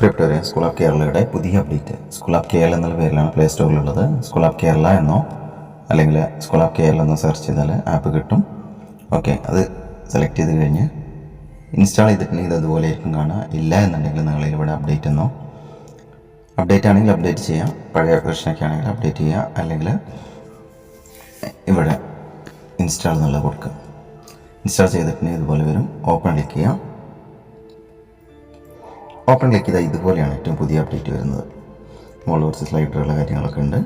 പ്രിപ്പറേറിയൻ school of കേരളയുടെ പുതിയ update school of Kerala എന്നുള്ള പേരിലാണ് പ്ലേ സ്റ്റോറിലുള്ളത് സ്കൂൾ ഓഫ് കേരള എന്നോ അല്ലെങ്കിൽ സ്കൂൾ ഓഫ് കേരള എന്നോ സെർച്ച് ചെയ്താൽ ആപ്പ് കിട്ടും. ഓക്കെ അത് സെലക്ട് ചെയ്ത് കഴിഞ്ഞ് ഇൻസ്റ്റാൾ ചെയ്തിട്ടുണ്ടെങ്കിൽ അതുപോലെ ആയിരിക്കും കാണുക. ഇല്ല എന്നുണ്ടെങ്കിൽ നിങ്ങൾ ഇവിടെ അപ്ഡേറ്റ് എന്നോ അപ്ഡേറ്റ് ആണെങ്കിൽ അപ്ഡേറ്റ് ചെയ്യാം. പഴയ വെർഷനൊക്കെ ആണെങ്കിൽ അപ്ഡേറ്റ് ചെയ്യുക അല്ലെങ്കിൽ ഇവിടെ ഇൻസ്റ്റാൾ എന്നുള്ളത് കൊടുക്കുക. ഇൻസ്റ്റാൾ ചെയ്തിട്ടുണ്ടെങ്കിൽ ഇതുപോലെ വരും. ഓപ്പൺ ക്ലിക്ക് ചെയ്യാം. ഓപ്പൺ ക്ലിക്ക് ചെയ്താൽ ഇതുപോലെയാണ് ഏറ്റവും പുതിയ അപ്ഡേറ്റ് വരുന്നത്. മുകളിൽ കുറച്ച് കാര്യങ്ങളൊക്കെ ഉണ്ട്.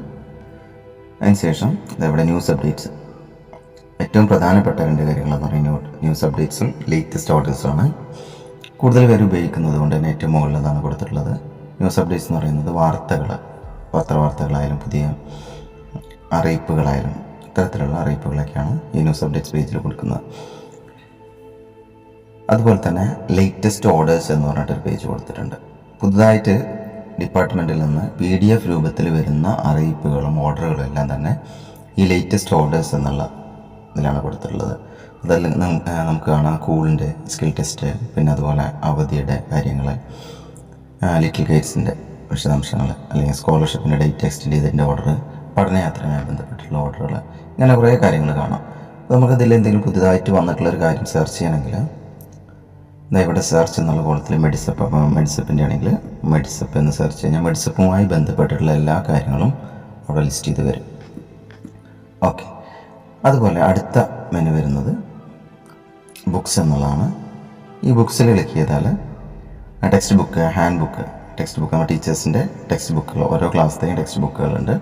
അതിനുശേഷം ഇതവിടെ ന്യൂസ് അപ്ഡേറ്റ്സ്. ഏറ്റവും പ്രധാനപ്പെട്ട രണ്ട് കാര്യങ്ങളെന്ന് പറയുന്നത് ന്യൂസ് അപ്ഡേറ്റ്സും ലേറ്റസ്റ്റ് ഓർഡേഴ്സുമാണ്. കൂടുതൽ പേര് ഉപയോഗിക്കുന്നത് കൊണ്ട് തന്നെ ഏറ്റവും മുകളിലതാണ് കൊടുത്തിട്ടുള്ളത്. ന്യൂസ് അപ്ഡേറ്റ്സ് എന്ന് പറയുന്നത് വാർത്തകൾ പത്രവാർത്തകളായാലും പുതിയ അറിയിപ്പുകളായാലും ഇത്തരത്തിലുള്ള അറിയിപ്പുകളൊക്കെയാണ് ഈ ന്യൂസ് അപ്ഡേറ്റ്സ് പേജിൽ കൊടുക്കുന്നത്. അതുപോലെ തന്നെ ലേറ്റസ്റ്റ് ഓർഡേഴ്സ് എന്ന് പറഞ്ഞിട്ടൊരു പേജ് കൊടുത്തിട്ടുണ്ട്. പുതുതായിട്ട് ഡിപ്പാർട്ട്മെന്റിൽ നിന്ന് പി ഡി എഫ് രൂപത്തിൽ വരുന്ന അറിയിപ്പുകളും ഓർഡറുകളും എല്ലാം തന്നെ ഈ ലേറ്റസ്റ്റ് ഓർഡേഴ്സ് എന്നുള്ള ഇതിലാണ് കൊടുത്തിട്ടുള്ളത്. അതല്ലെങ്കിൽ നമുക്ക് കാണാം കൂളിന്റെ സ്കിൽ ടെസ്റ്റ് പിന്നെ അതുപോലെ അവധിയുടെ കാര്യങ്ങൾ ലിറ്റിൽ ഗൈഡ്സിന്റെ വിശദാംശങ്ങൾ അല്ലെങ്കിൽ സ്കോളർഷിപ്പിന്റെ ഡേറ്റ് എക്സ്റ്റെൻഡ് ചെയ്തതിന്റെ ഓർഡർ പഠനയാത്രയുമായി ബന്ധപ്പെട്ടുള്ള ഓർഡറുകൾ ഇങ്ങനെ കുറേ കാര്യങ്ങൾ കാണാം. നമുക്കതിൽ എന്തെങ്കിലും പുതുതായിട്ട് വന്നിട്ടുള്ള ഒരു കാര്യം സെർച്ച് ചെയ്യണമെങ്കിൽ ഇവിടെ സെർച്ച് എന്നുള്ള കോളത്തിൽ മെഡിസപ്പ് അപ്പോൾ മെഡിസപ്പിന്റെ ആണെങ്കിൽ മെഡിസപ്പ് എന്ന് സെർച്ച് കഴിഞ്ഞാൽ മെഡിസപ്പുമായി ബന്ധപ്പെട്ടിട്ടുള്ള എല്ലാ കാര്യങ്ങളും അവിടെ ലിസ്റ്റ് ചെയ്ത് വരും. ഓക്കെ അതുപോലെ അടുത്ത മെനു വരുന്നത് ബുക്സ് എന്നുള്ളതാണ്. ഈ ബുക്സിൽ ക്ലിക്ക് ചെയ്താൽ text book hand book text book നമ്മുടെ ടീച്ചേഴ്സിന്റെ ടെക്സ്റ്റ് ബുക്കുകൾ ഓരോ ക്ലാസ്സിലെയും ടെക്സ്റ്റ് ബുക്കുകളുണ്ട്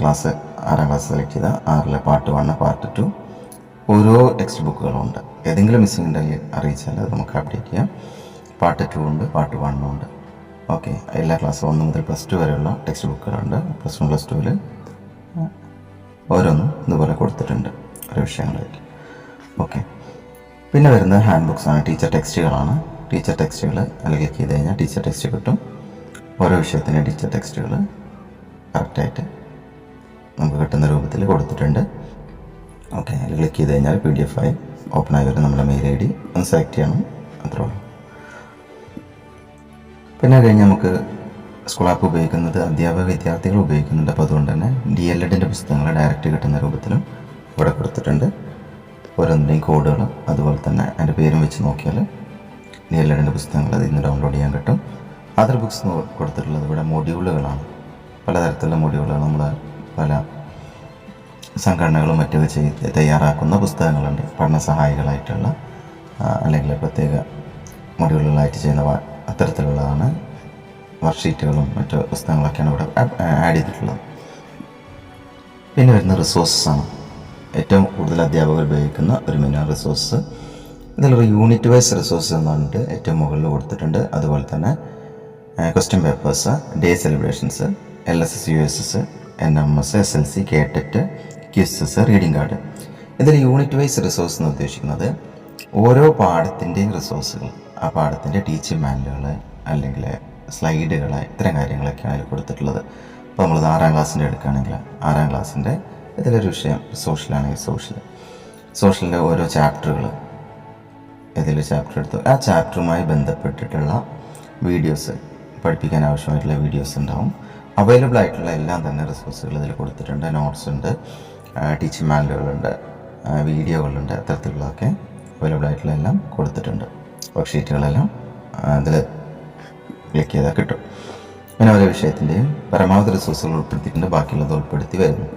ക്ലാസ് ആറാം ക്ലാസ് സെലക്ട് ചെയ്താൽ ആറിലെ പാർട്ട് വൺ പാർട്ട് ടു ഓരോ ടെക്സ്റ്റ് ബുക്കുകളും ഉണ്ട്. ഏതെങ്കിലും മിസ്സിംഗ് ഉണ്ടെങ്കിൽ അറിയിച്ചാൽ അത് നമുക്ക് അപ്ഡേറ്റ് ചെയ്യാം. പാർട്ട് ടു ഉണ്ട് പാർട്ട് വണ്ണും ഉണ്ട്. ഓക്കെ എല്ലാ ക്ലാസ് ഒന്ന് മുതൽ പ്ലസ് ടു വരെയുള്ള ടെക്സ്റ്റ് ബുക്കുകളുണ്ട് പ്ലസ് വൺ പ്ലസ് ടുവിൽ ഓരോന്നും ഇതുപോലെ കൊടുത്തിട്ടുണ്ട് ഓരോ വിഷയങ്ങളായിട്ട് ഓക്കെ പിന്നെ വരുന്നത് ഹാൻഡ് ബുക്സ് ആണ് ടീച്ചർ ടെക്സ്റ്റുകളാണ് ടീച്ചർ ടെക്സ്റ്റുകൾ അതിൽ ക്ലിക്ക് ചെയ്ത് കഴിഞ്ഞാൽ ടീച്ചർ ടെക്സ്റ്റ് കിട്ടും. ഓരോ വിഷയത്തിന്റെ ടീച്ചർ ടെക്സ്റ്റുകൾ കറക്റ്റായിട്ട് നമുക്ക് കിട്ടുന്ന രൂപത്തിൽ കൊടുത്തിട്ടുണ്ട്. ഓക്കെ അതിൽ ക്ലിക്ക് ചെയ്ത് കഴിഞ്ഞാൽ പി ഡി എഫ് ആയി. ഓപ്പൺ ആയി വരും നമ്മുടെ മെയിൽ ഐ ഡി ഒന്ന് സെലക്ട് ചെയ്യണം. അത്രേ ഉള്ളൂ. പിന്നെ കഴിഞ്ഞ് നമുക്ക് സ്കൂൾ ആപ്പ് ഉപയോഗിക്കുന്നത് അധ്യാപക വിദ്യാർത്ഥികൾ ഉപയോഗിക്കുന്നുണ്ട്. അപ്പോൾ അതുകൊണ്ട് തന്നെ ഡി എൽ എഡിന്റെ പുസ്തകങ്ങൾ ഡയറക്റ്റ് കിട്ടുന്ന രൂപത്തിലും ഇവിടെ കൊടുത്തിട്ടുണ്ട്. ഓരോന്നിന്റെയും കോഡുകൾ അതുപോലെ തന്നെ അതിന്റെ പേരും വെച്ച് നോക്കിയാൽ ഡി എൽ എഡിന്റെ പുസ്തകങ്ങൾ അതിൽ നിന്ന് ഡൗൺലോഡ് ചെയ്യാൻ കിട്ടും. അതർ ബുക്സ് കൊടുത്തിട്ടുള്ളത് ഇവിടെ മൊഡ്യൂളുകളാണ് പലതരത്തിലുള്ള മൊഡ്യൂളുകൾ നമ്മൾ പല സംഘടനകളും മറ്റൊക്കെ ചെയ്ത് തയ്യാറാക്കുന്ന പുസ്തകങ്ങളുണ്ട്. പഠന സഹായികളായിട്ടുള്ള അല്ലെങ്കിൽ പ്രത്യേക മൊഡ്യൂളുകളായിട്ട് ചെയ്യുന്ന അത്തരത്തിലുള്ളതാണ്. വർക്ക്ഷീറ്റുകളും മറ്റു പുസ്തകങ്ങളൊക്കെയാണ് ഇവിടെ ആഡ് ചെയ്തിട്ടുള്ളത്. പിന്നെ വരുന്ന റിസോഴ്സാണ് ഏറ്റവും കൂടുതൽ അധ്യാപകർ ഉപയോഗിക്കുന്ന ഒരു മിനർ റിസോഴ്സ് ഇതിലൊരു യൂണിറ്റ് വൈസ് റിസോഴ്സ് എന്ന് പറഞ്ഞിട്ട് ഏറ്റവും മുകളിൽ കൊടുത്തിട്ടുണ്ട്. അതുപോലെ തന്നെ question papers day celebrations L S S U S S N M S S L C കേട്ടറ്റ് quizzes reading card ഇതിൽ യൂണിറ്റ് വൈസ് റിസോഴ്സ് എന്ന് ഉദ്ദേശിക്കുന്നത് ഓരോ പാഠത്തിന്റെയും റിസോഴ്സുകൾ ആ പാഠത്തിന്റെ ടീച്ചിങ് മാനുവലുകൾ അല്ലെങ്കിൽ സ്ലൈഡുകൾ ഇത്തരം കാര്യങ്ങളൊക്കെയാണ് അതിൽ കൊടുത്തിട്ടുള്ളത്. അപ്പോൾ നമ്മൾ ആറാം ക്ലാസ്സിന്റെ എടുക്കുകയാണെങ്കിൽ ആറാം ക്ലാസ്സിന്റെ ഇതിലൊരു വിഷയം സോഷ്യലാണെങ്കിൽ സോഷ്യൽ സോഷ്യലിന്റെ ഓരോ ചാപ്റ്ററുകൾ ഏതെങ്കിലും ചാപ്റ്റർ എടുത്തു. ആ ചാപ്റ്ററുമായി ബന്ധപ്പെട്ടിട്ടുള്ള വീഡിയോസ് പഠിപ്പിക്കാൻ ആവശ്യമായിട്ടുള്ള വീഡിയോസ് ഉണ്ടാവും. അവൈലബിൾ ആയിട്ടുള്ള എല്ലാം തന്നെ റിസോഴ്സുകൾ ഇതിൽ കൊടുത്തിട്ടുണ്ട്. നോട്ട്സ് ഉണ്ട്. ടീച്ചിങ് മാനുവലുകളുണ്ട് വീഡിയോകളുണ്ട് അത്തരത്തിലുള്ളതൊക്കെ അവൈലബിൾ ആയിട്ടുള്ള എല്ലാം കൊടുത്തിട്ടുണ്ട്. വർക്ക്ഷീറ്റുകളെല്ലാം അതിൽ ക്ലിക്ക് ചെയ്താൽ കിട്ടും. പിന്നെ ഓരോ വിഷയത്തിന്റെയും പരമാവധി റിസോഴ്സുകൾ ഉൾപ്പെടുത്തിയിട്ടുണ്ട് ബാക്കിയുള്ളത് ഉൾപ്പെടുത്തി വരുന്നു.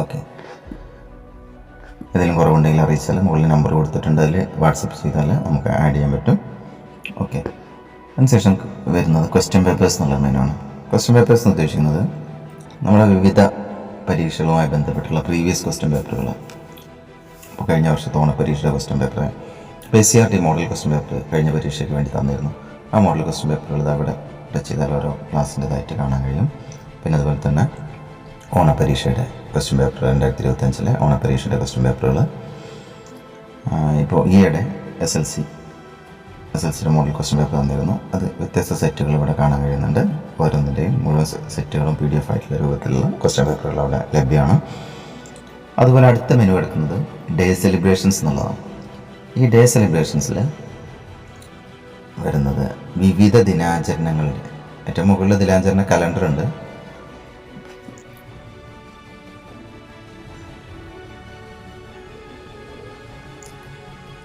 ഓക്കെ എന്തെങ്കിലും കുറവുണ്ടെങ്കിൽ അറിയിച്ചാൽ മുകളിൽ നമ്പർ കൊടുത്തിട്ടുണ്ട് അതിൽ വാട്സപ്പ് ചെയ്താൽ നമുക്ക് ആഡ് ചെയ്യാൻ പറ്റും. ഓക്കെ അതിനുശേഷം വരുന്നത് ക്വസ്റ്റ്യൻ പേപ്പേഴ്സ് എന്നുള്ള മെനുവാണ് ക്വസ്റ്റ്യൻ പേപ്പേഴ്സ് എന്ന് ഉദ്ദേശിക്കുന്നത് നമ്മുടെ വിവിധ പരീക്ഷകളുമായി ബന്ധപ്പെട്ടുള്ള പ്രീവിയസ് ക്വസ്റ്റ്യൻ പേപ്പറുകൾ ഇപ്പോൾ കഴിഞ്ഞ വർഷത്തെ ഓണപ്പരീക്ഷയുടെ question paper P C R T model question paper കഴിഞ്ഞ പരീക്ഷയ്ക്ക് വേണ്ടി തന്നിരുന്നു. ആ മോഡൽ ക്വസ്റ്റ്യൻ പേപ്പറുകൾ അവിടെ ടച്ച് ചെയ്താൽ ഓരോ ക്ലാസ്സിന്റെതായിട്ട് കാണാൻ കഴിയും. പിന്നെ അതുപോലെ തന്നെ ഓണപ്പരീക്ഷയുടെ ക്വസ്റ്റ്യൻ പേപ്പർ രണ്ടായിരത്തി ഇരുപത്തഞ്ചിലെ ഓണപ്പരീക്ഷയുടെ ക്വസ്റ്റ്യൻ പേപ്പറുകൾ ഇപ്പോൾ ഈയിടെ S L C S L സിയുടെ മോഡൽ ക്വസ്റ്റ്യൻ പേപ്പർ തന്നിരുന്നു. അത് വ്യത്യസ്ത സെറ്റുകൾ ഇവിടെ കാണാൻ കഴിയുന്നുണ്ട്. ഓരോന്നിന്റെയും മുഴുവൻ സെറ്റുകളും പി ഡി എഫ് ആയിട്ടുള്ള രൂപത്തിലുള്ള ക്വസ്റ്റ്യൻ പേപ്പറുകൾ അവിടെ ലഭ്യമാണ്. അതുപോലെ അടുത്ത മെനു എടുക്കുന്നത് ഡേ സെലിബ്രേഷൻസ് എന്നുള്ളതാണ്. ഈ ഡേ സെലിബ്രേഷൻസിൽ വരുന്നത് വിവിധ ദിനാചരണങ്ങളുടെ ഏറ്റവും മുകളിൽ ദിനാചരണ കലണ്ടർ ഉണ്ട്.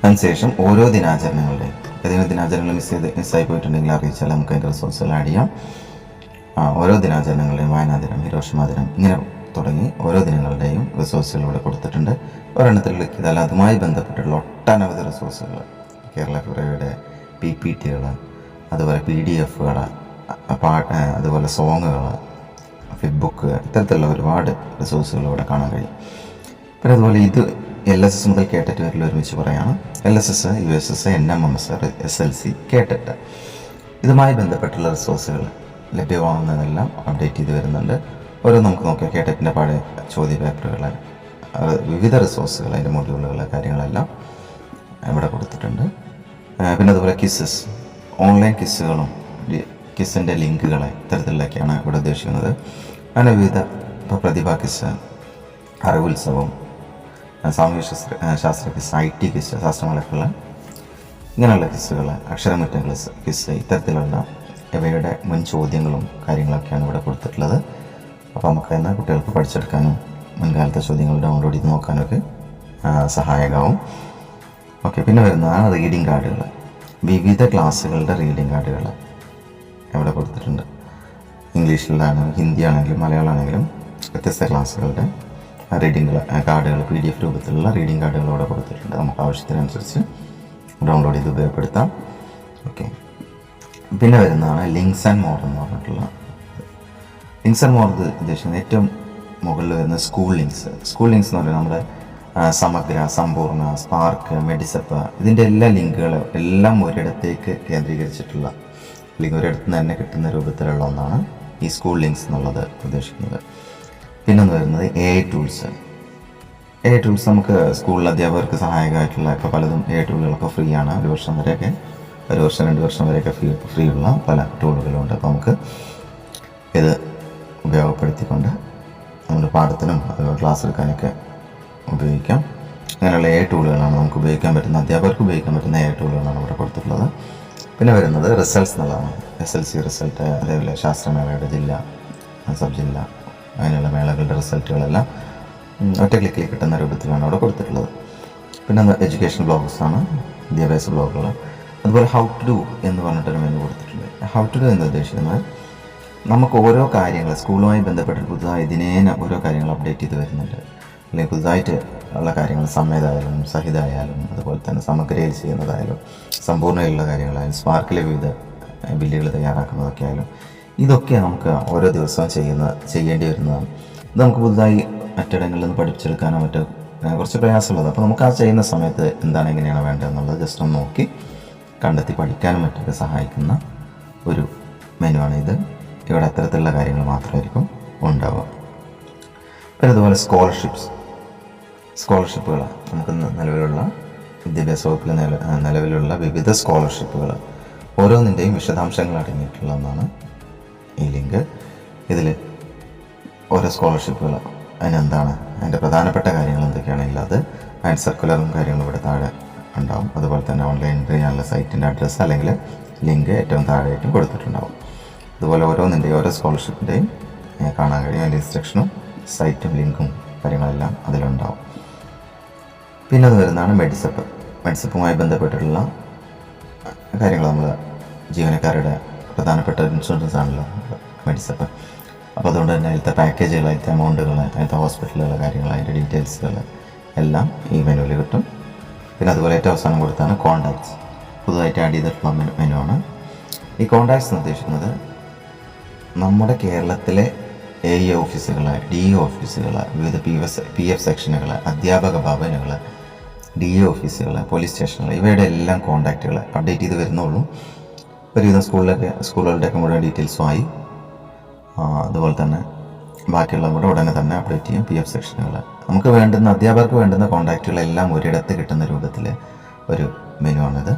അതിനുശേഷം ഓരോ ദിനാചരണങ്ങളുടെയും ഏതെങ്കിലും ദിനാചരണങ്ങൾ മിസ് ചെയ്ത് മിസ്സായി പോയിട്ടുണ്ടെങ്കിൽ അറിയിച്ചാൽ നമുക്ക് അതിന്റെ റിസോഴ്സുകൾ ആഡ് ചെയ്യാം. ഓരോ ദിനാചരണങ്ങളുടെയും വായനാദിനം ഹിരോഷിമ ദിനം ഇങ്ങനെ തുടങ്ങി ഓരോ ദിനങ്ങളുടെയും റിസോഴ്സുകൾ ഇവിടെ കൊടുത്തിട്ടുണ്ട്. ഒരെണ്ണത്തിൽ ക്ലിക്ക് ചെയ്താൽ അതുമായി ബന്ധപ്പെട്ടുള്ള ഒട്ടനവധി റിസോഴ്സുകൾ കേരള പിറവിയുടെ പി പി ടികൾ അതുപോലെ പി ഡി എഫുകൾ പാട്ട് അതുപോലെ സോങ്ങുകൾ ഫിബുക്ക് ബുക്ക് ഇത്തരത്തിലുള്ള ഒരുപാട് റിസോഴ്സുകൾ ഇവിടെ കാണാൻ കഴിയും. പിന്നെ അതുപോലെ ഇത് എൽ എസ് എസ് മുതൽ കേട്ടറ്റ് വരെയുള്ള ഒരുമിച്ച് പറയാണ്. L S S U S S N M M S S L C കേട്ടറ്റ് ഇതുമായി ബന്ധപ്പെട്ടുള്ള റിസോഴ്സുകൾ ലഭ്യമാകുന്നതെല്ലാം അപ്ഡേറ്റ് ചെയ്ത് വരുന്നുണ്ട്. ഓരോ നമുക്ക് നോക്കിയാൽ കേട്ടറ്റിന്റെ പഴയ ചോദ്യ പേപ്പറുകൾ വിവിധ റിസോഴ്സുകൾ അതിന്റെ മൊഡ്യൂളുകൾ കാര്യങ്ങളെല്ലാം ഇവിടെ കൊടുത്തിട്ടുണ്ട്. പിന്നെ അതുപോലെ കിസ്സസ് ഓൺലൈൻ കിസ്സുകളും കിസ്സിന്റെ ലിങ്കുകൾ ഇത്തരത്തിലൊക്കെയാണ് ഇവിടെ ഉദ്ദേശിക്കുന്നത്. അങ്ങനെ വിവിധ ഇപ്പോൾ പ്രതിഭ കിസ് അറിവുത്സവം ആ, സാമൂഹ്യ ശാസ്ത്ര കിസ് ഐ ടി ക്വിസ് ശാസ്ത്രങ്ങളൊക്കെയുള്ള ഇങ്ങനെയുള്ള കിസ്സുകൾ അക്ഷരമുറ്റ ക്ലിസ് ക്വിസ് ഇത്തരത്തിലുള്ള ഇവയുടെ മുൻ ചോദ്യങ്ങളും കാര്യങ്ങളൊക്കെയാണ് ഇവിടെ കൊടുത്തിട്ടുള്ളത്. അപ്പോൾ നമുക്ക് എന്നാൽ കുട്ടികൾക്ക് പഠിച്ചെടുക്കാനും മുൻകാലത്തെ ചോദ്യങ്ങൾ ഡൗൺലോഡ് ചെയ്ത് നോക്കാനൊക്കെ സഹായകമാവും. ഓക്കെ പിന്നെ വരുന്നതാണ് റീഡിംഗ് കാർഡുകൾ വിവിധ ക്ലാസ്സുകളുടെ റീഡിംഗ് കാർഡുകൾ ഇവിടെ കൊടുത്തിട്ടുണ്ട്. ഇംഗ്ലീഷിലാണ് ഹിന്ദി ആണെങ്കിലും മലയാളം ആണെങ്കിലും വ്യത്യസ്ത ക്ലാസ്സുകളുടെ റീഡിംഗ് കാർഡുകൾ പി ഡി എഫ് രൂപത്തിലുള്ള റീഡിംഗ് കാർഡുകൾ ഇവിടെ കൊടുത്തിട്ടുണ്ട്. നമുക്ക് ആവശ്യത്തിനനുസരിച്ച് ഡൗൺലോഡ് ചെയ്ത് ഉപയോഗപ്പെടുത്താം. ഓക്കെ പിന്നെ വരുന്നതാണ് ലിങ്ക്സ് ആൻഡ് മോർ എന്ന് പറഞ്ഞിട്ടുള്ള. ലിങ്ക്സ് ആൻഡ് മോർ ഉദ്ദേശിക്കുന്നത് ഏറ്റവും മുകളിൽ വരുന്ന സ്കൂൾ ലിങ്ക്സ് സ്കൂൾ ലിങ്ക്സ് എന്ന് പറയുന്നത് നമ്മുടെ സമഗ്ര സമ്പൂർണ സ്പാർക്ക് മെഡിസപ്പ് ഇതിന്റെ എല്ലാ ലിങ്കുകളും എല്ലാം ഒരിടത്തേക്ക് കേന്ദ്രീകരിച്ചിട്ടുള്ള അല്ലെങ്കിൽ ഒരിടത്ത് നിന്ന് തന്നെ കിട്ടുന്ന രൂപത്തിലുള്ള ഒന്നാണ് ഈ സ്കൂൾ ലിങ്ക്സ് എന്നുള്ളത് ഉദ്ദേശിക്കുന്നത്. പിന്നൊന്ന് വരുന്നത് A I tools A I tools നമുക്ക് സ്കൂളിൽ അധ്യാപകർക്ക് സഹായകമായിട്ടുള്ള ഇപ്പോൾ പലതും എ ഐ ടൂളുകളൊക്കെ ഫ്രീ ആണ്. ഒരു വർഷം വരെയൊക്കെ ഒരു വർഷം രണ്ട് വർഷം വരെയൊക്കെ ഫ്രീ ഫ്രീ ഉള്ള പല ടൂളുകളുണ്ട് അപ്പോൾ നമുക്ക് ഇത് ഉപയോഗപ്പെടുത്തിക്കൊണ്ട് നമ്മുടെ പാഠത്തിനും ക്ലാസ് എടുക്കാനൊക്കെ ഉപയോഗിക്കാം. അങ്ങനെയുള്ള എ ടൂളുകളാണ് നമുക്ക് ഉപയോഗിക്കാൻ പറ്റുന്ന അധ്യാപകർക്ക് ഉപയോഗിക്കാൻ പറ്റുന്ന എ ടൂളുകളാണ് ഇവിടെ കൊടുത്തിട്ടുള്ളത്. പിന്നെ വരുന്നത് റിസൾട്ട്സ് എന്നുള്ളതാണ്. എസ് എൽ സി റിസൾട്ട് അതേപോലെ ശാസ്ത്രമേളയുടെ ജില്ല സബ് ജില്ല അങ്ങനെയുള്ള മേളകളുടെ റിസൾട്ടുകളെല്ലാം ഒറ്റ ക്ലിക്കിൽ കിട്ടുന്ന രൂപത്തിലാണ് അവിടെ കൊടുത്തിട്ടുള്ളത്. പിന്നെ എഡ്യൂക്കേഷൻ ബ്ലോഗ്സാണ് വിദ്യാഭ്യാസ ബ്ലോഗുകൾ. അതുപോലെ ഹൗ ടു ഡു എന്ന് പറഞ്ഞിട്ടൊരു മെനു കൊടുത്തിട്ടുണ്ട്. ഹൗ ടു ഡു എന്ന് ഉദ്ദേശിക്കുന്നത് നമുക്ക് ഓരോ കാര്യങ്ങൾ സ്കൂളുമായി ബന്ധപ്പെട്ട് പുതുതായി ദിനേന ഓരോ കാര്യങ്ങൾ അപ്ഡേറ്റ് ചെയ്ത് വരുന്നുണ്ട്. അല്ലെങ്കിൽ പുതുതായിട്ട് ഉള്ള കാര്യങ്ങൾ സമ്മേതായാലും സഹിതമായാലും അതുപോലെ തന്നെ സമഗ്രയിൽ ചെയ്യുന്നതായാലും സമ്പൂർണയിലുള്ള കാര്യങ്ങളായാലും സ്പാർക്കിലെ വിവിധ ബില്ലുകൾ തയ്യാറാക്കുന്നതൊക്കെ ആയാലും ഇതൊക്കെ നമുക്ക് ഓരോ ദിവസവും ചെയ്യുന്ന ചെയ്യേണ്ടി വരുന്നതാണ് ഇത് നമുക്ക് പുതുതായി മറ്റിടങ്ങളിൽ നിന്ന് പഠിച്ചെടുക്കാനോ മറ്റോ കുറച്ച് പ്രയാസമുള്ളത്. അപ്പോൾ നമുക്ക് ആ ചെയ്യുന്ന സമയത്ത് എന്താണ് എങ്ങനെയാണ് വേണ്ടതെന്നുള്ളത് ജസ്റ്റ് ഒന്ന് നോക്കി കണ്ടെത്തി പഠിക്കാനും മറ്റൊക്കെ സഹായിക്കുന്ന ഒരു മെനു ആണ് ഇത്. ഇവിടെ അത്തരത്തിലുള്ള കാര്യങ്ങൾ മാത്രമായിരിക്കും ഉണ്ടാവുക. പിന്നെ അതുപോലെ സ്കോളർഷിപ്സ് സ്കോളർഷിപ്പുകൾ നമുക്ക് നിലവിലുള്ള വിദ്യാഭ്യാസ വകുപ്പിൽ നില നിലവിലുള്ള വിവിധ സ്കോളർഷിപ്പുകൾ ഓരോന്നിന്റെയും വിശദാംശങ്ങൾ അടങ്ങിയിട്ടുള്ള ഒന്നാണ് ഈ ലിങ്ക് ഇതിൽ ഓരോ സ്കോളർഷിപ്പുകൾ അതിനെന്താണ് അതിന്റെ പ്രധാനപ്പെട്ട കാര്യങ്ങൾ എന്തൊക്കെയാണെങ്കിൽ അത് അതിന്റെ സർക്കുലറും കാര്യങ്ങളും ഇവിടെ താഴെ ഉണ്ടാവും. അതുപോലെ തന്നെ ഓൺലൈൻ എൻട്രി ചെയ്യാനുള്ള സൈറ്റിന്റെ അഡ്രസ്സ് അല്ലെങ്കിൽ ലിങ്ക് ഏറ്റവും താഴെയായിട്ടും കൊടുത്തിട്ടുണ്ടാവും. അതുപോലെ ഓരോന്നിന്റെയും ഓരോ സ്കോളർഷിപ്പിന്റെയും കാണാൻ കഴിയും. അതിന്റെ ഇൻസ്ട്രക്ഷനും സൈറ്റും ലിങ്കും കാര്യങ്ങളെല്ലാം അതിലുണ്ടാവും. പിന്നെ അത് വരുന്നതാണ് മെഡിസപ്പ് മെഡിസപ്പുമായി ബന്ധപ്പെട്ടിട്ടുള്ള കാര്യങ്ങൾ നമ്മൾ ജീവനക്കാരുടെ പ്രധാനപ്പെട്ട ഇൻഷുറൻസ് ആണല്ലോ മെഡിസപ്പ് അപ്പോൾ അതുകൊണ്ട് തന്നെ അതിലത്തെ പാക്കേജുകൾ അതിലത്തെ എമൗണ്ടുകൾ അതിലത്തെ ഹോസ്പിറ്റലുകൾ കാര്യങ്ങൾ അതിന്റെ ഡീറ്റെയിൽസുകൾ എല്ലാം ഈ മെനുവിൽ കിട്ടും. പിന്നെ അതുപോലെ ഏറ്റവും അവസാനം കൊടുത്താണ് കോണ്ടാക്ട്സ് പുതുതായിട്ട് ആഡ് ചെയ്തിട്ടുള്ള മെനു ആണ്. ഈ കോണ്ടാക്ട്സ് എന്ന് ഉദ്ദേശിക്കുന്നത് നമ്മുടെ കേരളത്തിലെ എ ഇ ഓഫീസുകൾ ഡി ഇ ഓഫീസുകൾ വിവിധ പി എസ് പി എഫ് സെക്ഷനുകൾ അധ്യാപക ഭവനുകൾ ഡി ഇ ഓഫീസുകൾ പോലീസ് സ്റ്റേഷനുകൾ ഇവയുടെ എല്ലാം കോൺടാക്റ്റുകൾ അപ്ഡേറ്റ് ചെയ്ത് വരുന്നുള്ളൂ. ഒരുവിധം സ്കൂളിലൊക്കെ സ്കൂളുകളുടെയൊക്കെ മുഴുവൻ ഡീറ്റെയിൽസുമായി അതുപോലെ തന്നെ ബാക്കിയുള്ള കൂടെ ഉടനെ തന്നെ അപ്ഡേറ്റ് ചെയ്യും പി എഫ് സെക്ഷനുകൾ നമുക്ക് വേണ്ടുന്ന അധ്യാപകർക്ക് വേണ്ടുന്ന കോൺടാക്റ്റുകളെല്ലാം ഒരിടത്ത് കിട്ടുന്ന രൂപത്തിൽ ഒരു മെനു ആണിത്.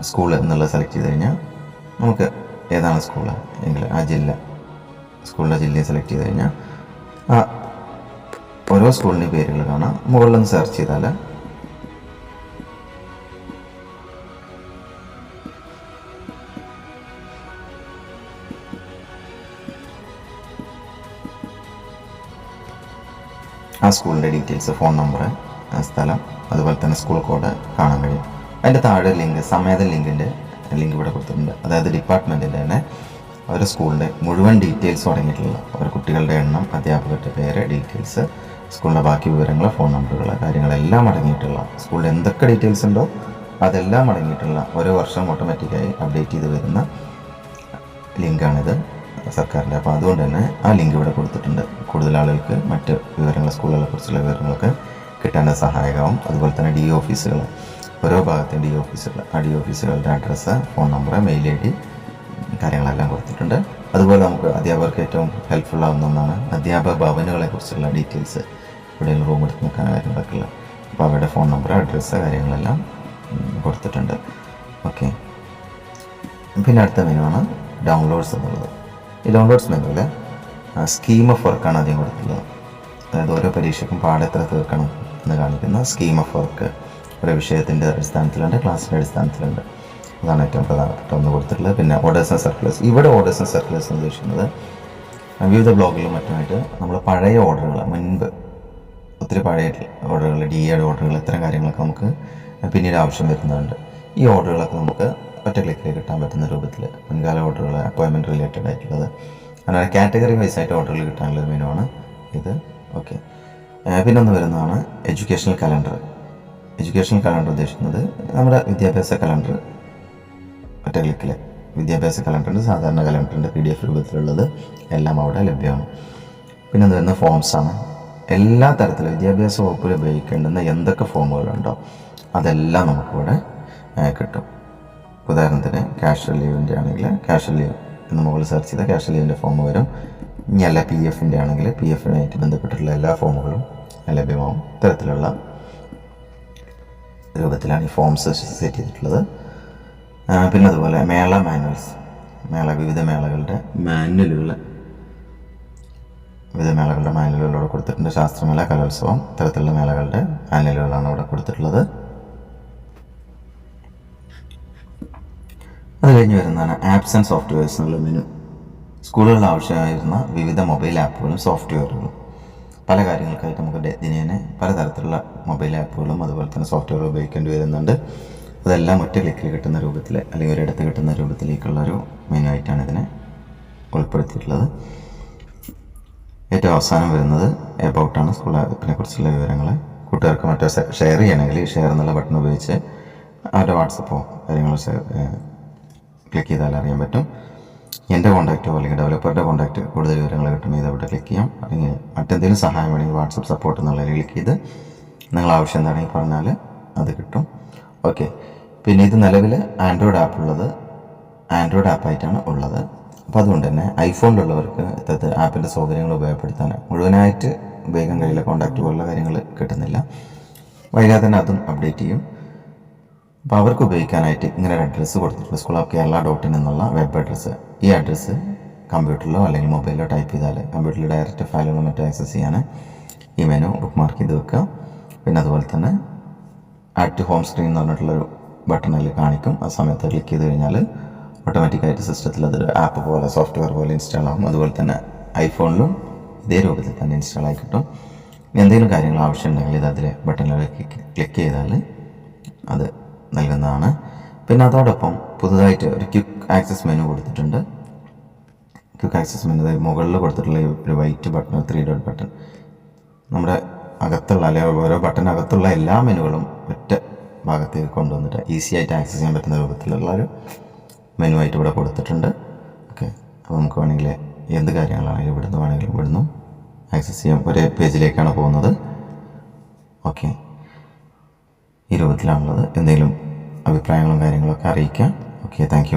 സ്കൂൾ എന്നുള്ളത് സെലക്ട് ചെയ്ത് കഴിഞ്ഞാൽ നമുക്ക് ഏതാണ് സ്കൂൾ? എങ്കിൽ ആ ജില്ല സ്കൂളിന്റെ ജില്ലയെ സെലക്ട് ചെയ്ത് കഴിഞ്ഞാൽ ആ ഓരോ സ്കൂളിന്റെ പേരുകൾ കാണാം. മുകളിലൊന്ന് സെർച്ച് ചെയ്താൽ ആ സ്കൂളിന്റെ ഡീറ്റെയിൽസ് ഫോൺ നമ്പർ സ്ഥലം അതുപോലെ തന്നെ സ്കൂൾ കോഡ് കാണാൻ കഴിയും. അതിന്റെ താഴെ ലിങ്ക് സമേത ലിങ്കിന്റെ ലിങ്ക് ഇവിടെ കൊടുത്തിട്ടുണ്ട്. അതായത് ഡിപ്പാർട്ട്മെന്റിന്റെ തന്നെ അവരുടെ സ്കൂളിന്റെ മുഴുവൻ ഡീറ്റെയിൽസ് അടങ്ങിയിട്ടുള്ള അവരുടെ കുട്ടികളുടെ എണ്ണം അധ്യാപകരുടെ പേര് ഡീറ്റെയിൽസ് സ്കൂളിന്റെ ബാക്കി വിവരങ്ങൾ ഫോൺ നമ്പറുകൾ കാര്യങ്ങളെല്ലാം അടങ്ങിയിട്ടുള്ള സ്കൂളിൽ എന്തൊക്കെ ഡീറ്റെയിൽസ് ഉണ്ടോ അതെല്ലാം അടങ്ങിയിട്ടുള്ള ഓരോ വർഷം ഓട്ടോമാറ്റിക്കായി അപ്ഡേറ്റ് ചെയ്ത് വരുന്ന ലിങ്കാണിത് സർക്കാരിന്റെ അപ്പോൾ അതുകൊണ്ട് തന്നെ ആ ലിങ്ക് ഇവിടെ കൊടുത്തിട്ടുണ്ട്. കൂടുതൽ ആളുകൾക്ക് മറ്റ് വിവരങ്ങൾ സ്കൂളുകളെ കുറിച്ചുള്ള വിവരങ്ങളൊക്കെ കിട്ടാൻ സഹായകമാവും. അതുപോലെ തന്നെ ഡി ഓഫീസുകൾ ഓരോ ഭാഗത്തെയും ഡി ഓഫീസുകൾ ആ ഡി ഓഫീസുകളുടെ address phone number mail I D കാര്യങ്ങളെല്ലാം കൊടുത്തിട്ടുണ്ട്. അതുപോലെ നമുക്ക് അധ്യാപകർക്ക് ഏറ്റവും ഹെൽപ്ഫുൾ ആവുന്ന ഒന്നാണ് അധ്യാപക ഭവനുകളെ കുറിച്ചുള്ള ഡീറ്റെയിൽസ് ഇവിടെ റൂം എടുത്ത് നിൽക്കാൻ കാര്യങ്ങളൊക്കെ ഉള്ളത് അപ്പോൾ അവരുടെ ഫോൺ നമ്പർ അഡ്രസ്സ് കാര്യങ്ങളെല്ലാം കൊടുത്തിട്ടുണ്ട്. ഓക്കെ പിന്നെ അടുത്ത മെനുവാണ് ഡൗൺലോഡ്സ് എന്നുള്ളത്. ഈ ഡൗൺലോഡ്സ് മെനുവിൽ സ്കീം ഓഫ് വർക്കാണ് ആദ്യം കൊടുത്തിരിക്കുന്നത് അതായത് ഓരോ പരീക്ഷയ്ക്കും പാടെ എത്ര തീർക്കണം എന്ന് കാണിക്കുന്ന സ്കീം ഓഫ് വർക്ക് ഓരോ വിഷയത്തിന്റെ അടിസ്ഥാനത്തിലുണ്ട് ക്ലാസ്സിന്റെ അടിസ്ഥാനത്തിലുണ്ട്. അതാണ് ഏറ്റവും പ്രധാനപ്പെട്ട ഒന്ന് കൊടുത്തിട്ടുള്ളത്. പിന്നെ ഓർഡേഴ്സ് ആൻഡ് സർക്കുലേഴ്സ് ഇവിടെ ഓർഡേഴ്സ് ആൻഡ് സർക്കുലേഴ്സ് എന്ന് ഉദ്ദേശിക്കുന്നത് വിവിധ ബ്ലോഗിലും മറ്റുമായിട്ട് നമ്മൾ പഴയ ഓർഡറുകൾ മുൻപ് ഒത്തിരി പഴയ ഓർഡറുകൾ ഡി എയുടെ ഓർഡറുകൾ ഇത്തരം കാര്യങ്ങളൊക്കെ നമുക്ക് പിന്നീട് ആവശ്യം വരുന്നുണ്ട് ഈ ഓർഡറുകളൊക്കെ നമുക്ക് ഒറ്റ ക്ലിക്കിൽ കിട്ടാൻ പറ്റുന്ന രൂപത്തിൽ മുൻകാല ഓർഡറുകൾ അപ്പോയിൻമെന്റ് റിലേറ്റഡ് ആയിട്ടുള്ളത്. അങ്ങനെ കാറ്റഗറി വൈസ് ആയിട്ട് ഓർഡറുകൾ കിട്ടാനുള്ള ഒരു മെനുവാണ് ഇത്. ഓക്കെ പിന്നെ ഒന്ന് വരുന്നതാണ് എഡ്യൂക്കേഷണൽ കലണ്ടർ എഡ്യൂക്കേഷണൽ കലണ്ടർ ഉദ്ദേശിക്കുന്നത് നമ്മുടെ വിദ്യാഭ്യാസ കലണ്ടർ ഒറ്റ ക്ലിക്കിൽ വിദ്യാഭ്യാസ കലണ്ടറുണ്ട് സാധാരണ കലണ്ടറിന്റെ പി ഡി എഫ് രൂപത്തിലുള്ളത് എല്ലാം അവിടെ ലഭ്യമാണ്. പിന്നെ അത് വരുന്ന ഫോംസാണ് എല്ലാ തരത്തിലും വിദ്യാഭ്യാസ വകുപ്പിൽ ഉപയോഗിക്കേണ്ടുന്ന എന്തൊക്കെ ഫോമുകളുണ്ടോ അതെല്ലാം നമുക്കിവിടെ കിട്ടും. ഉദാഹരണത്തിന് ക്യാഷ് ലീവിന്റെ ആണെങ്കിൽ ക്യാഷ് ലീവ് എന്ന് മുകളിൽ സെർച്ച് ചെയ്താൽ ക്യാഷ് ലീവിന്റെ ഫോം വരും. ഇനി അല്ല പി എഫിന്റെ ആണെങ്കിൽ പി എഫിനായിട്ട് ബന്ധപ്പെട്ടിട്ടുള്ള എല്ലാ ഫോമുകളും ലഭ്യമാവും. ഇത്തരത്തിലുള്ള രൂപത്തിലാണ് ഈ ഫോംസ് സെറ്റ് ചെയ്തിട്ടുള്ളത്. പിന്നെ അതുപോലെ മേള മാനുവൽസ് മേള വിവിധ മേളകളുടെ മാനുവലുകൾ വിവിധ മേളകളുടെ മാനുവലുകൾ ഇവിടെ കൊടുത്തിട്ടുണ്ട്. ശാസ്ത്രമേള കലോത്സവം ഇത്തരത്തിലുള്ള മേളകളുടെ മാനുവലുകളാണ് ഇവിടെ കൊടുത്തിട്ടുള്ളത്. അത് കഴിഞ്ഞ് വരുന്നതാണ് ആപ്സ് ആൻഡ് സോഫ്റ്റ്വെയർസ് എന്നുള്ള മെനു സ്കൂളുകളിൽ ആവശ്യമായിരുന്ന വിവിധ മൊബൈൽ ആപ്പുകളും സോഫ്റ്റ്വെയറുകളും പല കാര്യങ്ങൾക്കായിട്ട് നമുക്ക് ദിനേനെ പലതരത്തിലുള്ള മൊബൈൽ ആപ്പുകളും അതുപോലെ തന്നെ സോഫ്റ്റ്വെയറുകൾ ഉപയോഗിക്കേണ്ടി വരുന്നുണ്ട്. അതെല്ലാം ഒറ്റ ക്ലിക്കിൽ കിട്ടുന്ന രൂപത്തിൽ അല്ലെങ്കിൽ ഒരിടത്ത് കിട്ടുന്ന രൂപത്തിലേക്കുള്ള ഒരു മെനു ആയിട്ടാണ് ഇതിനെ ഉൾപ്പെടുത്തിയിട്ടുള്ളത്. ഏറ്റവും അവസാനം വരുന്നത് എബൌട്ടാണ് സ്കൂൾ ആപ്പിനെ കുറിച്ചുള്ള വിവരങ്ങൾ കൂട്ടുകാർക്ക് മറ്റോ ഷെയർ ചെയ്യണമെങ്കിൽ ഷെയർ എന്നുള്ള ബട്ടൺ ഉപയോഗിച്ച് അവരുടെ വാട്സപ്പോ കാര്യങ്ങളോ ക്ലിക്ക് ചെയ്താൽ അറിയാൻ പറ്റും. എന്റെ കോൺടാക്റ്റോ അല്ലെങ്കിൽ ഡെവലപ്പറുടെ കോൺടാക്റ്റ് കൂടുതൽ വിവരങ്ങൾ കിട്ടണമെങ്കിൽ അവിടെ ക്ലിക്ക് ചെയ്യാം. അല്ലെങ്കിൽ മറ്റെന്തെങ്കിലും സഹായം വേണമെങ്കിൽ വാട്സപ്പ് സപ്പോർട്ട് എന്നുള്ളതിൽ ക്ലിക്ക് ചെയ്ത് നിങ്ങൾ ആവശ്യം എന്താണെങ്കിൽ പറഞ്ഞാൽ അത് കിട്ടും. ഓക്കെ പിന്നെ ഇത് നിലവിൽ ആൻഡ്രോയിഡ് ആപ്പ് ഉള്ളത്. ആൻഡ്രോയിഡ് ആപ്പായിട്ടാണ് ഉള്ളത്. അപ്പോൾ അതുകൊണ്ട് തന്നെ ഐഫോണിലുള്ളവർക്ക് ഇത്തരത്തിൽ ആപ്പിന്റെ സൗകര്യങ്ങൾ ഉപയോഗപ്പെടുത്താൻ മുഴുവനായിട്ട് ഉപയോഗിക്കാൻ കഴിയില്ല കോൺടാക്റ്റ് പോലുള്ള കാര്യങ്ങൾ കിട്ടുന്നില്ല. വൈകാതെ തന്നെ അതും അപ്ഡേറ്റ് ചെയ്യും. അപ്പോൾ അവർക്ക് ഉപയോഗിക്കാനായിട്ട് ഇങ്ങനെ ഒരു അഡ്രസ്സ് കൊടുത്തിട്ടുണ്ട്. School of Kerala dot in എന്നുള്ള വെബ് അഡ്രസ്സ് ഈ അഡ്രസ്സ് കമ്പ്യൂട്ടറിലോ അല്ലെങ്കിൽ മൊബൈലിലോ ടൈപ്പ് ചെയ്താൽ കമ്പ്യൂട്ടറിൽ ഡയറക്റ്റ് ഫയലുകളും മറ്റോ ആക്സസ് ചെയ്യാൻ ഈ മെനു ബുക്ക് മാർക്ക് ചെയ്ത് വെക്കുക. പിന്നെ അതുപോലെ തന്നെ ആഡ് ടു ഹോം സ്ക്രീൻ എന്ന് പറഞ്ഞിട്ടുള്ളൊരു ബട്ടൺ അതിൽ കാണിക്കും. ആ സമയത്ത് ക്ലിക്ക് ചെയ്ത് കഴിഞ്ഞാൽ ഓട്ടോമാറ്റിക്കായിട്ട് സിസ്റ്റത്തിൽ അതൊരു ആപ്പ് പോലെ സോഫ്റ്റ്വെയർ പോലെ ഇൻസ്റ്റാൾ ആകും അതുപോലെ തന്നെ ഐഫോണിലും ഇതേ രൂപത്തിൽ തന്നെ ഇൻസ്റ്റാൾ ആയി കിട്ടും. എന്തെങ്കിലും കാര്യങ്ങൾ ആവശ്യമുണ്ടെങ്കിൽ ഇത് അതിൽ ബട്ടണിൽ ക്ലിക്ക് ചെയ്താൽ അത് നൽകുന്നതാണ്. പിന്നെ അതോടൊപ്പം പുതുതായിട്ട് ഒരു ക്വിക്ക് ആക്സസ് മെനു കൊടുത്തിട്ടുണ്ട്. ക്വിക്ക് ആക്സസ് മെനു മുകളിൽ കൊടുത്തിട്ടുള്ള ഒരു white button three dot button. നമ്മുടെ അകത്തുള്ള അല്ലെങ്കിൽ ഓരോ ബട്ടനകത്തുള്ള എല്ലാ മെനുകളും ഒറ്റ ഭാഗത്തേക്ക് കൊണ്ടുവന്നിട്ട് ഈസി ആയിട്ട് ആക്സസ് ചെയ്യാൻ പറ്റുന്ന രൂപത്തിലുള്ള ഒരു മെനു ആയിട്ട് ഇവിടെ കൊടുത്തിട്ടുണ്ട്. ഓക്കെ. അപ്പോൾ നമുക്ക് വേണമെങ്കിൽ എന്ത് കാര്യങ്ങളാണെങ്കിലും ഇവിടുന്ന് വേണമെങ്കിലും ഇവിടുന്ന് ആക്സസ് ചെയ്യാം ഒരേ പേജിലേക്കാണ് പോകുന്നത്. ഓക്കെ. ഈ രൂപത്തിലാണുള്ളത്. എന്തെങ്കിലും അഭിപ്രായങ്ങളും കാര്യങ്ങളൊക്കെ അറിയിക്കാം. Okay thank